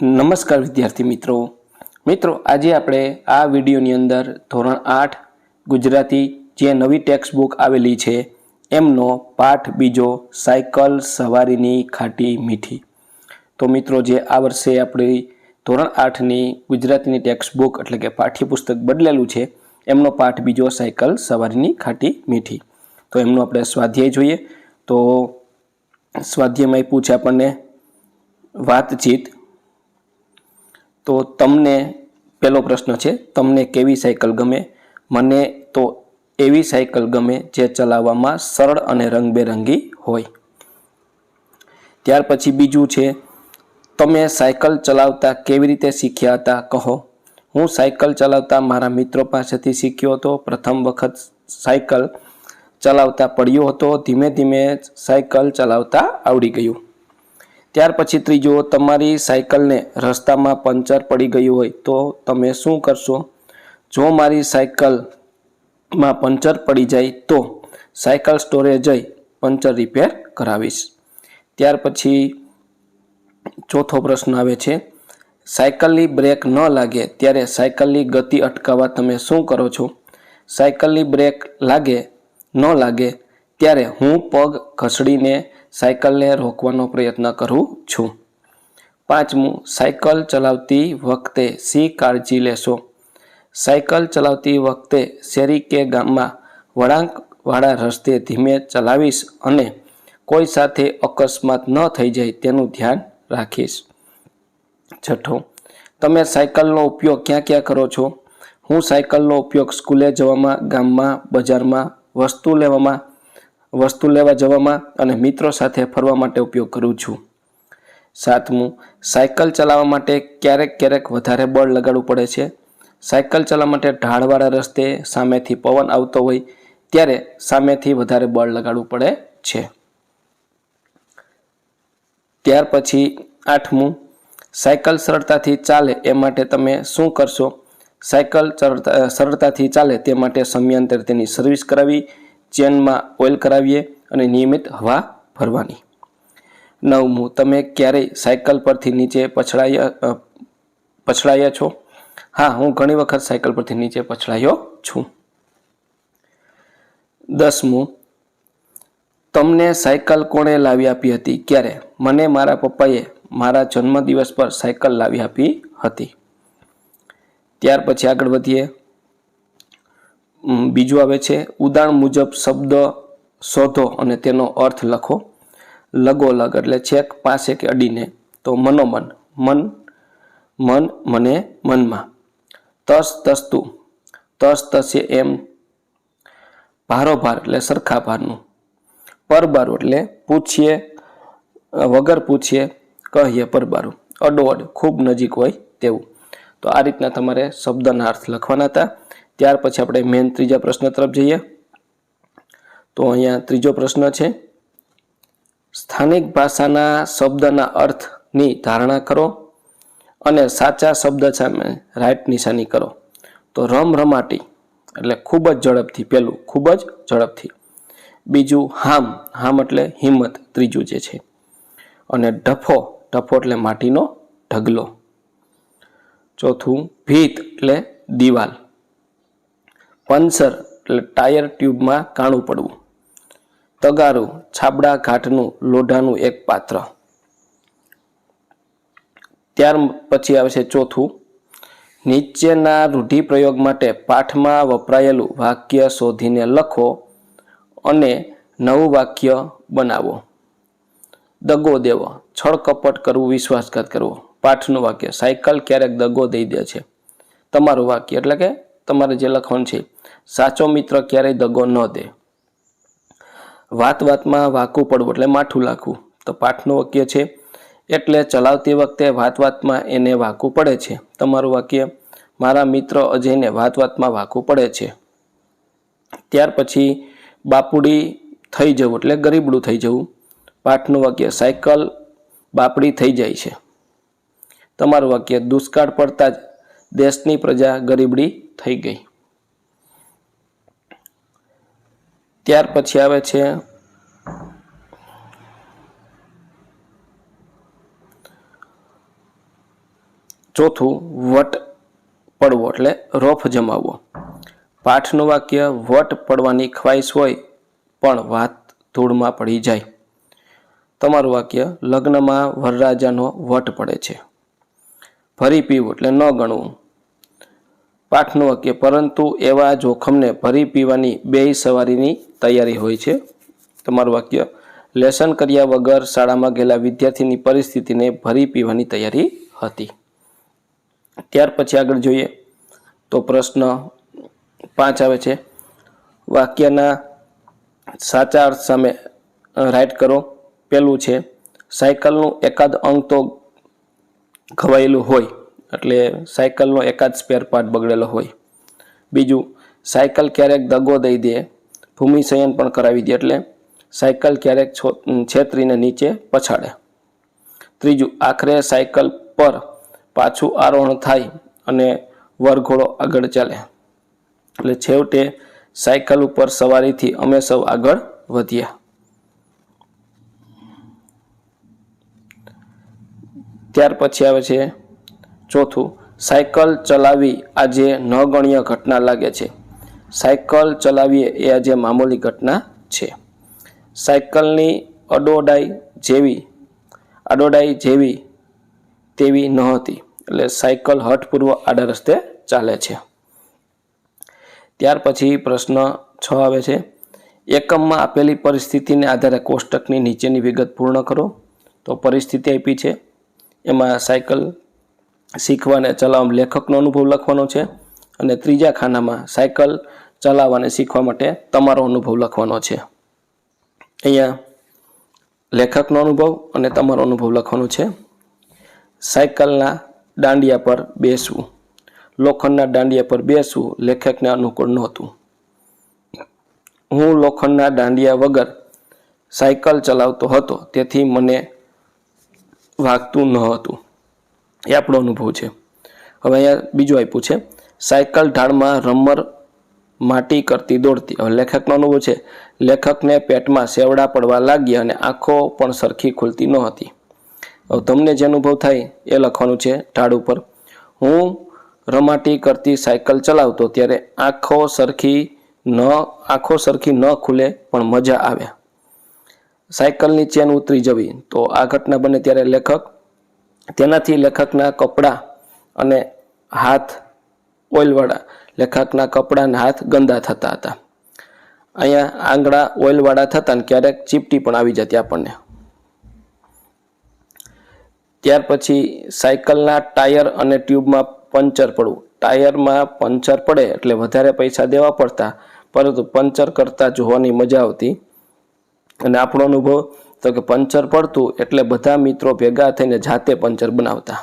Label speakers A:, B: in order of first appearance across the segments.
A: નમસ્કાર વિદ્યાર્થી મિત્રો. મિત્રો, આજે આપણે આ વિડીયોની અંદર ધોરણ આઠ ગુજરાતી જે નવી ટેક્સ્ટ બુક આવેલી છે, એમનો પાઠ બીજો સાયકલ સવારીની ખાટી મીઠી. તો મિત્રો, જે આ વર્ષે આપણી ધોરણ આઠની ગુજરાતીની ટેક્સ્ટ બુક એટલે કે પાઠ્યપુસ્તક બદલેલું છે, એમનો પાઠ બીજો સાયકલ સવારીની ખાટી મીઠી. તો એમનું આપણે સ્વાધ્યાય જોઈએ. તો સ્વાધ્યાયમાં આપ્યું છે આપણને વાતચીત તો તમને પહેલો પ્રશ્ન છે, તમને કેવી સાયકલ ગમે? મને તો એવી સાયકલ ગમે જે ચલાવવામાં સરળ અને રંગબેરંગી હોય. ત્યાર પછી બીજું છે, તમે સાયકલ ચલાવતા કેવી રીતે શીખ્યા હતા? કહો. હું સાયકલ ચલાવતા મારા મિત્રો પાસેથી શીખ્યો હતો. પ્રથમ વખત સાયકલ ચલાવતા પડ્યો હતો. ધીમે ધીમે સાયકલ ચલાવતા આવડી ગયું. ત્યાર પછી ત્રીજો, તમારી સાયકલને રસ્તામાં પંચર પડી ગયું હોય તો તમે શું કરશો? જો મારી સાયકલમાં પંચર પડી જાય તો સાયકલ સ્ટોરે જઈ પંચર રિપેર કરાવીશ. ત્યાર પછી ચોથો પ્રશ્ન આવે છે, સાયકલની બ્રેક ન લાગે ત્યારે સાયકલની ગતિ અટકાવવા તમે શું કરો છો? સાયકલની બ્રેક લાગે, ન લાગે ત્યારે હું પગ ઘસડીને સાયકલને રોકવાનો પ્રયત્ન કરું છું. પાંચમું, સાયકલ ચલાવતી વખતે શી કાળજી લેશો? સાયકલ ચલાવતી વખતે શેરી કે ગામમાં વળાંકવાળા રસ્તે ધીમે ચલાવીશ અને કોઈ સાથે અકસ્માત ન થઈ જાય તેનું ધ્યાન રાખીશ. છઠ્ઠો, તમે સાયકલનો ઉપયોગ ક્યાં ક્યાં કરો છો? હું સાયકલનો ઉપયોગ સ્કૂલે જવામાં, ગામમાં, બજારમાં વસ્તુ લેવામાં વસ્તુ લેવા જવામાં અને મિત્રો સાથે ફરવા માટે ઉપયોગ કરું છું. સાતમું, સાયકલ ચલાવવા માટે ક્યારેક ક્યારેક વધારે બળ લગાડવું પડે છે. સાયકલ ચલાવવા માટે ઢાળવાળા રસ્તે સામેથી પવન આવતો હોય ત્યારે સામેથી વધારે બળ લગાડવું પડે છે. ત્યાર પછી આઠમું, સાયકલ સરળતાથી ચાલે એ માટે તમે શું કરશો? સાયકલ સરળતાથી ચાલે તે માટે સમયાંતરે તેની સર્વિસ કરાવી ચેનમાં ઓઇલ કરાવીએ અને નિયમિત હવા ભરવાની. નવમું, તમે ક્યારેય સાયકલ પરથી નીચે પછડાયા પછડાયા છો? હા, હું ઘણી વખત સાયકલ પરથી નીચે પછડાયો છું. દસમું, તમને સાયકલ કોણે લાવી આપી હતી? ક્યારે? મને મારા પપ્પાએ મારા જન્મદિવસ પર સાયકલ લાવી આપી હતી. ત્યાર પછી આગળ વધીએ. બીજું આવે છે, ઉદાહરણ મુજબ શબ્દ શોધો અને તેનો અર્થ લખો. લગોલગ એટલે છેક પાસે કે અડીને. તો મનોમન, મન મન મને મનમાં. તસ તસતું તસ તસે એમ. ભારોભાર એટલે સરખા ભારનું પરબારું એટલે પૂછીએ વગર પૂછીએ, કહીએ પરબારું. અડોઅડ, ખૂબ નજીક હોય તેવું. તો આ રીતના તમારે શબ્દના અર્થ લખવાના હતા. ત્યાર પછી આપણે મેન ત્રીજા પ્રશ્ન તરફ જઈએ. તો અહીંયા ત્રીજો પ્રશ્ન છે, સ્થાનિક ભાષાના શબ્દના અર્થની ધારણા કરો અને સાચા શબ્દ સામે રાઈટ નિશાની કરો. તો રમ રમાટી એટલે ખૂબ જ ઝડપથી પેલું ખૂબ જ ઝડપથી. બીજું હામ હામ એટલે હિંમત, ત્રીજું જે છે. અને ડફો ઢફો એટલે માટીનો ઢગલો. ચોથું ભીત એટલે દિવાલ. પંચર એટલે ટાયર ટ્યુબમાં કાણું પડવું. તગારું છાબડા ઘાટનું લોઢાનું એક પાત્ર. ત્યાર પછી આવે છે ચોથું. નીચેના રૂઢિપ્રયોગ માટે પાઠમાં વપરાયેલું વાક્ય શોધીને લખો અને નવું વાક્ય બનાવો. દગો દેવો. છળકપટ કરવું, વિશ્વાસઘાત કરવો. પાઠનું વાક્ય, સાયકલ ક્યારેક દગો દઈ દે છે. તમારું વાક્ય એટલે કે તમારે જે લખવાનું છે, સાચો મિત્ર ક્યારેય દગો ન દે. વાત વાતમાં વાકું પડવું એટલે માઠું લાખવું. તો પાઠનું વાક્ય છે, એટલે ચલાવતી વખતે વાત વાતમાં એને વાકું પડે છે. તમારું વાક્ય, મારા મિત્ર અજયને વાત વાતમાં વાકું પડે છે. ત્યાર પછી બાપુડી થઈ જવું એટલે ગરીબડું થઈ જવું. પાઠનું વાક્ય, સાયકલ બાપડી થઈ જાય છે. તમારું વાક્ય, દુષ્કાળ પડતા જ દેશની પ્રજા ગરીબડી થઈ ગઈ. ત્યાર પછી આવે છે ચોથું વટ પડવો, એટલે રોફ જમાવવો. પાઠનું વાક્ય, વટ પડવાની ખ્વાઈશ હોય, પણ વાત ધૂળમાં પડી જાય. તમારું વાક્ય, લગ્નમાં વરરાજાનો વટ પડે છે. ભરી પીવું, એટલે ન ગણવું. પાઠનું વાક્ય પરંતુ એવા જોખમને ભરી પીવાની બે સવારીની તૈયારી હોય છે. તમારું વાક્ય, લેસન કર્યા વગર શાળામાં ગયેલા વિદ્યાર્થીની પરિસ્થિતિને ભરી પીવાની તૈયારી હતી. ત્યાર પછી આગળ જોઈએ તો પ્રશ્ન પાંચ આવે છે. વાક્યના સાચા અર્થ સામે રાઇટ કરો. પેલું છે, સાયકલનું એકાદ અંગ તો ખવાયેલું હોય એટલે સાયકલનો એકાદ સ્પેર પાર્ટ બગડેલો હોય. બીજું, સાયકલ ક્યારેક દગો દઈ દે ભૂમિશયન પણ કરાવી દે એટલે સાયકલ ક્યારેક છેતરીને નીચે પછાડે. ત્રીજું, આખરે સાયકલ પર પાછું આરોહણ થાય અને વરઘોડો આગળ ચાલે. એટલે છેવટે સાયકલ ઉપર સવારીથી અમે સૌ આગળ વધ્યા. ત્યાર પછી આવે છે ચોથું, સાયકલ ચલાવી આજે ન ગણ્ય ઘટના લાગે છે. સાયકલ ચલાવીએ એ આજે મામૂલી ઘટના છે. સાયકલની અડોડાઈ જેવી અડોડાઈ જેવી તેવી નહોતી એટલે સાયકલ હઠપૂર્વ આડા રસ્તે ચાલે છે. ત્યાર પછી પ્રશ્ન છ આવે છે, એકમમાં આપેલી પરિસ્થિતિને આધારે કોષ્ટકની નીચેની વિગત પૂર્ણ કરો. તો પરિસ્થિતિ આપી છે. એમાં સાયકલ શીખવા અને ચલાવવા લેખકનો અનુભવ લખવાનો છે અને ત્રીજા ખાનામાં સાયકલ ચલાવવાને શીખવા માટે તમારો અનુભવ લખવાનો છે. અહીંયા લેખકનો અનુભવ અને તમારો અનુભવ લખવાનો છે. સાયકલના દાંડિયા પર બેસવું. લોખંડના દાંડિયા પર બેસવું લેખકને અનુકૂળ નહોતું. હું લોખંડના દાંડિયા વગર સાયકલ ચલાવતો હતો, તેથી મને વાગતું ન હતું. એ આપણો અનુભવ છે. હવે અહીંયા બીજું આપ્યું છે. સાયકલ ઢાળમાં રમર માટી કરતી દોડતી. હવે લેખકનો અનુભવ છે. લેખકને પેટમાં સેવડા પડવા લાગ્યા અને આંખો પણ સરખી ખુલતી નહોતી હવે તમને જે અનુભવ થાય એ લખવાનું છે ઢાળ ઉપર. હું રમાટી કરતી સાયકલ ચલાવતો ત્યારે આંખો સરખી ન, આંખો સરખી ન ખુલે પણ મજા આવે. સાયકલની ચેન ઉતરી જવી. તો આ ઘટના બને ત્યારે લેખક તેનાથી લેખકના કપડાં અને હાથ ઓઇલવાળા લેખકના કપડાં અને હાથ ગંદા થતા હતા. અહીંયા આંગળા ઓઇલવાળા થતા ને ક્યારેક ચીપટી પણ આવી જતી આપણને. ત્યાર પછી સાયકલના ટાયર અને ટ્યુબમાં પંચર પડવું. ટાયરમાં પંચર પડે એટલે વધારે પૈસા દેવા પડતા, પરંતુ પંચર કરતાં જોવાની મજા આવતી. અને આપણો અનુભવ તો કે પંચર પડતું એટલે બધા મિત્રો ભેગા થઈને જાતે પંચર બનાવતા.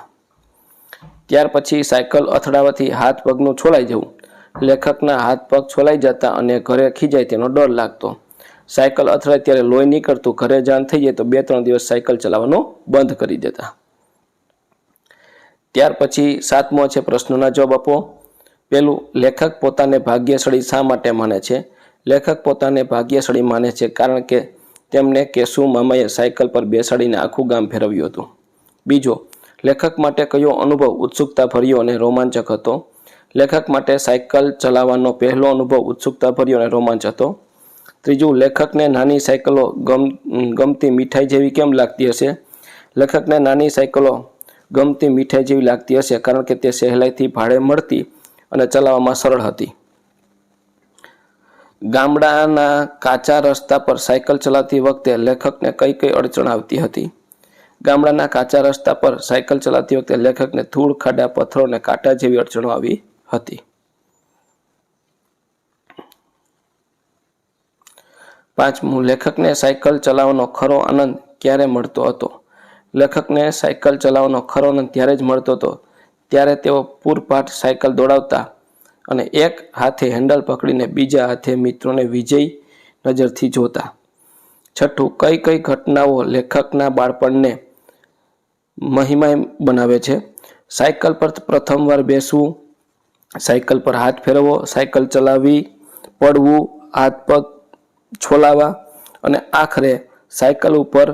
A: ત્યાર પછી સાયકલ અથડાવાથી હાથ પગનું છોલાઈ જવું. લેખકના હાથ પગ છોલાઈ જતા અને ઘરે ખીજાય તેનો ડર લાગતો. સાયકલ અથડાય ત્યારે લોહી નીકળતું, ઘરે જાન થઈ જાય તો બે ત્રણ દિવસ સાયકલ ચલાવવાનું બંધ કરી દેતા. ત્યાર પછી સાતમો છે પ્રશ્નોના જવાબ આપો. પેલું લેખક પોતાને ભાગ્યશાળી શા માટે માને છે? લેખક પોતાને ભાગ્યશાળી માને છે કારણ કે તેમને કેશુ મામાએ સાયકલ પર બેસાડીને આખું ગામ ફેરવ્યું હતું. બીજો, લેખક માટે કયો અનુભવ ઉત્સુકતા ભર્યો અને રોમાંચક હતો? લેખક માટે સાયકલ ચલાવવાનો પહેલો અનુભવ ઉત્સુકતા ભર્યો અને રોમાંચ હતો. ત્રીજું, લેખકને નાની સાયકલો ગમ, ગમતી મીઠાઈ જેવી કેમ લાગતી હશે? લેખકને નાની સાયકલો ગમતી મીઠાઈ જેવી લાગતી હશે કારણ કે તે સહેલાઈથી ભાડે મળતી અને ચલાવવામાં સરળ હતી. ગામડાના કાચા રસ્તા પર સાયકલ ચલાવતી વખતે લેખકને કઈ કઈ અડચણ આવતી હતી? ગામડાના કાચા રસ્તા પર સાયકલ ચલાવતી વખતે લેખકને ધૂળ, ખાડા, પથ્થરો અને કાંટા જેવી અડચણો આવી હતી. પાંચમું, લેખકને સાયકલ ચલાવવાનો ખરો આનંદ ક્યારે મળતો હતો? લેખકને સાયકલ ચલાવવાનો ખરો આનંદ ત્યારે જ મળતો હતો, ત્યારે તેઓ પૂરપાટ સાયકલ દોડાવતા અને એક હાથે હેન્ડલ પકડીને બીજા હાથે મિત્રોને વિજય નજરથી જોતા. છઠ્ઠું, કઈ કઈ ઘટનાઓ લેખકના બાળપણને મહિમાય બનાવે છે? સાયકલ પર પ્રથમવાર બેસવું, સાયકલ પર હાથ ફેરવવો, સાયકલ ચલાવવી પડવું, હાથ પગ છોલાવા અને આખરે સાયકલ ઉપર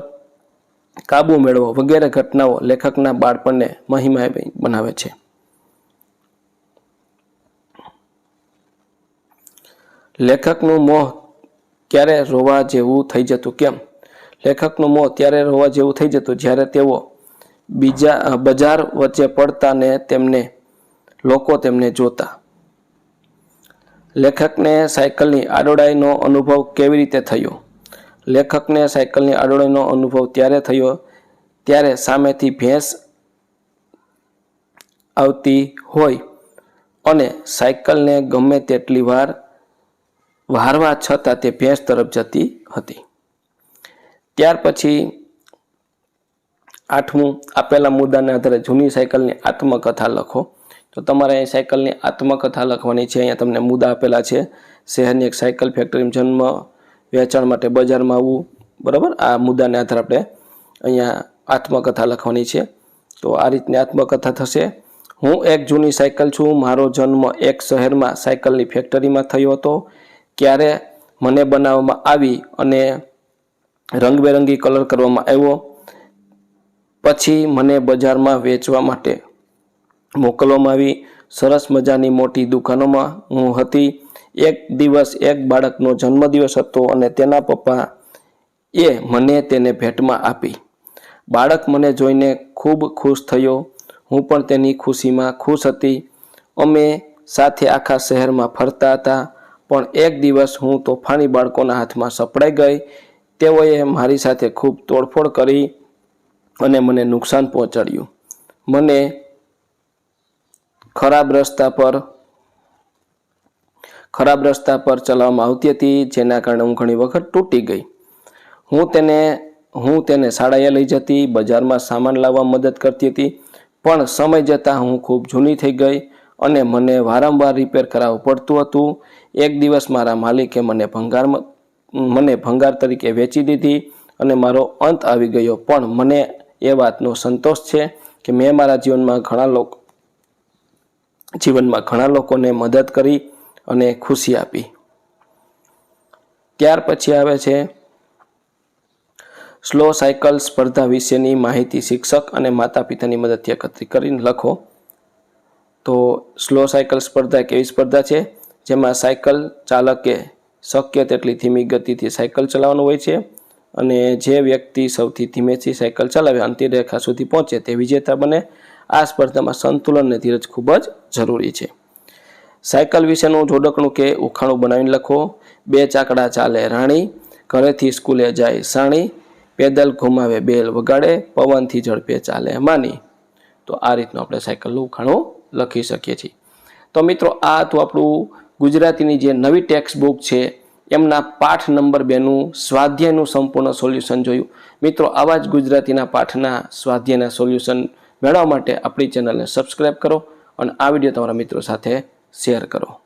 A: કાબુ મેળવો વગેરે ઘટનાઓ લેખકના બાળપણને મહિમા બનાવે છે. લેખકનું મોહ ક્યારે રોવા જેવું થઈ જતું? કેમ? લેખકનું મોહ ત્યારે રોવા જેવું થઈ જતું જ્યારે તેઓ બીજા બજાર વચ્ચે પડતા ને તેમને, લોકો તેમને જોતા. લેખકને સાયકલની આડોડાઈનો અનુભવ કેવી રીતે થયો? લેખકને સાયકલની આડોડાઈનો અનુભવ ત્યારે થયો ત્યારે સામેથી ભેંસ આવતી હોય અને સાયકલને ગમે તેટલી વાર વારવા છતાં તે ભેંસ તરફ જતી હતી. ત્યાર પછી આઠમું આપેલા મુદ્દાને આધારે જૂની સાયકલની આત્મકથા લખો. તો તમારે અહીં સાયકલની આત્મકથા લખવાની છે. અહીંયા તમને મુદ્દા આપેલા છે. શહેરની એક સાયકલ ફેક્ટરીમાં જન્મ, વેચાણ માટે બજારમાં આવવું. બરાબર? આ મુદ્દાને આધારે આપણે અહીંયા આત્મકથા લખવાની છે. તો આ રીતની આત્મકથા થશે. હું એક જૂની સાયકલ છું. મારો જન્મ એક શહેરમાં સાયકલની ફેક્ટરીમાં થયો હતો. ક્યારે મને બનાવવામાં આવી અને રંગબેરંગી કલર કરવામાં આવ્યો, પછી મને બજારમાં વેચવા માટે મોકલવામાં આવી. સરસ મજાની મોટી દુકાનોમાં હું હતી. એક દિવસ એક બાળકનો જન્મદિવસ હતો અને તેના પપ્પા એ મને તેને ભેટમાં આપી. બાળક મને જોઈને ખૂબ ખુશ થયો. હું પણ તેની ખુશીમાં ખુશ હતી. અમે સાથે આખા શહેરમાં ફરતા હતા. પણ એક દિવસ હું તોફાની બાળકોના હાથમાં સપડાઈ ગઈ. તેઓએ મારી સાથે ખૂબ તોડફોડ કરી અને મને નુકસાન પહોંચાડ્યું. મને ખરાબ રસ્તા પર, ખરાબ રસ્તા પર ચલાવવામાં આવતી હતી, જેના કારણે હું ઘણી વખત તૂટી ગઈ. હું તેને હું તેને શાળાએ લઈ જતી, બજારમાં સામાન લાવવા મદદ કરતી હતી, પણ સમય જતાં હું ખૂબ જૂની થઈ ગઈ અને મને વારંવાર રિપેર કરાવવું પડતું હતું. એક દિવસ મારા માલિકે મને ભંગાર મને ભંગાર તરીકે વેચી દીધી અને મારો અંત આવી ગયો. પણ મને એ વાતનો સંતોષ છે કે મેં મારા જીવનમાં ઘણા લોકો, જીવનમાં ઘણા લોકોને મદદ કરી અને ખુશી આપી. ત્યાર પછી આવે છે સ્લો સાયકલ સ્પર્ધા વિશેની માહિતી શિક્ષક અને માતા પિતાની મદદથી એકત્રિત કરીને લખો. તો સ્લો સાયકલ સ્પર્ધા એક એવી સ્પર્ધા છે જેમાં સાયકલ ચાલકે શક્ય તેટલી ધીમી ગતિથી સાયકલ ચલાવવાનું હોય છે અને જે વ્યક્તિ સૌથી ધીમેથી સાયકલ ચલાવે, અંતિરેખા સુધી પહોંચે તે વિજેતા બને, આ સ્પર્ધામાં સંતુલન અને ધીરજ ખૂબ જ જરૂરી છે. સાયકલ વિશેનું જોડકણું કે ઉખાણું બનાવીને લખો. બે ચાકડા ચાલે રાણી, ઘરેથી સ્કૂલે જાય સાણી. પેદલ ઘુમાવે, બેલ વગાડે, પવનથી ઝડપે ચાલે માની. તો આ રીતનું આપણે સાયકલનું ઉખાણું લખી શકીએ છીએ. તો મિત્રો, આ હતું આપણું ગુજરાતીની જે નવી ટેક્સ્ટ બુક છે, એમના પાઠ નંબર બેનું સ્વાધ્યાયનું સંપૂર્ણ સોલ્યુશન જોયું. મિત્રો, આવા જ ગુજરાતીના પાઠના સ્વાધ્યાયના સોલ્યુશન મેળવવા માટે આપણી ચેનલને સબસ્ક્રાઈબ કરો અને આ વીડિયો તમારા મિત્રો સાથે શેર કરો.